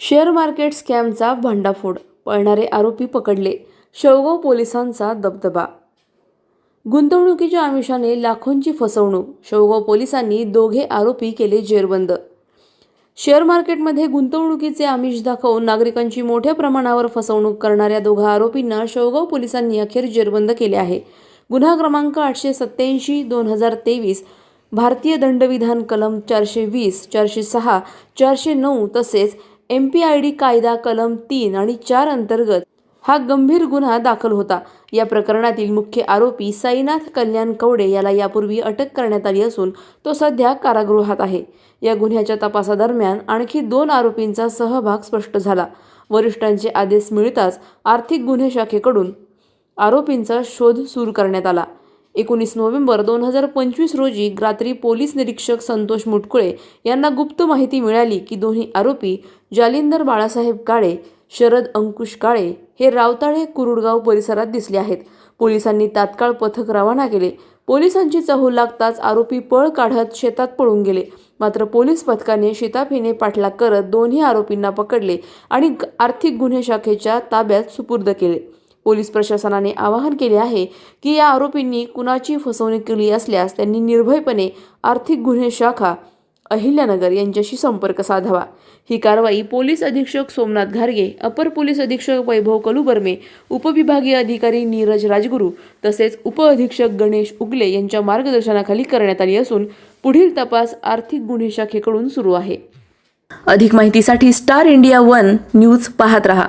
Share market स्कॅमचा भंडाफोड पळणारे आरोपी पकडले शेवगाव पोलिसांचा दबदबा. गुंतवणुकीच्या आमिषाने लाखोंची फसवणूक शेवगाव पोलिसांनी दोघे आरोपी केले जेरबंद. शेअर मार्केटमध्ये गुंतवणुकीचे आमिष दाखवून नागरिकांची मोठ्या प्रमाणावर फसवणूक करणाऱ्या दोघा आरोपींना शेवगाव पोलिसांनी अखेर जेरबंद केले आहे. गुन्हा क्रमांक आठशे सत्त्याऐंशी दोन हजार तेवीस भारतीय दंडविधान कलम चारशे वीस चारशे सहा चारशे नऊ तसेच एम पी आय डी कायदा कलम तीन आणि चार अंतर्गत हा गंभीर गुन्हा दाखल होता. या प्रकरणातील मुख्य आरोपी साईनाथ कल्याण कवडे याला यापूर्वी अटक करण्यात आली असून तो सध्या कारागृहात आहे. या गुन्ह्याच्या तपासादरम्यान आणखी दोन आरोपींचा सहभाग स्पष्ट झाला. वरिष्ठांचे आदेश मिळताच आर्थिक गुन्हे शाखेकडून आरोपींचा शोध सुरू करण्यात आला. एकोणीस नोव्हेंबर दोन हजार पंचवीस रोजी रात्री पोलीस निरीक्षक संतोष मुटकुळे यांना गुप्त माहिती मिळाली की दोन्ही आरोपी जालिंदर बाळासाहेब काळे शरद अंकुश काळे हे रावताळे कुरुडगाव परिसरात दिसले आहेत. पोलिसांनी तात्काळ पथक रवाना केले. पोलिसांची चहू लागताच आरोपी पळ काढत शेतात पळून गेले. मात्र पोलीस पथकाने शिताफीने पाठलाग करत दोन्ही आरोपींना पकडले आणि आर्थिक गुन्हे शाखेच्या ताब्यात सुपूर्द केले. पोलीस प्रशासनाने आवाहन केले आहे की या आरोपींनी कुणाची फसवणूक केली असल्यास त्यांनी निर्भयपणे आर्थिक गुन्हे शाखा अहिल्यानगर यांच्याशी संपर्क साधावा. ही कारवाई पोलीस अधीक्षक सोमनाथ घारगे अपर पोलीस अधीक्षक वैभव कलुबर्मे उपविभागीय अधिकारी नीरज राजगुरू तसेच उपअधीक्षक गणेश उगले यांच्या मार्गदर्शनाखाली करण्यात आली असून पुढील तपास आर्थिक गुन्हे शाखेकडून सुरू आहे. अधिक माहितीसाठी स्टार इंडिया वन न्यूज पाहत रहा.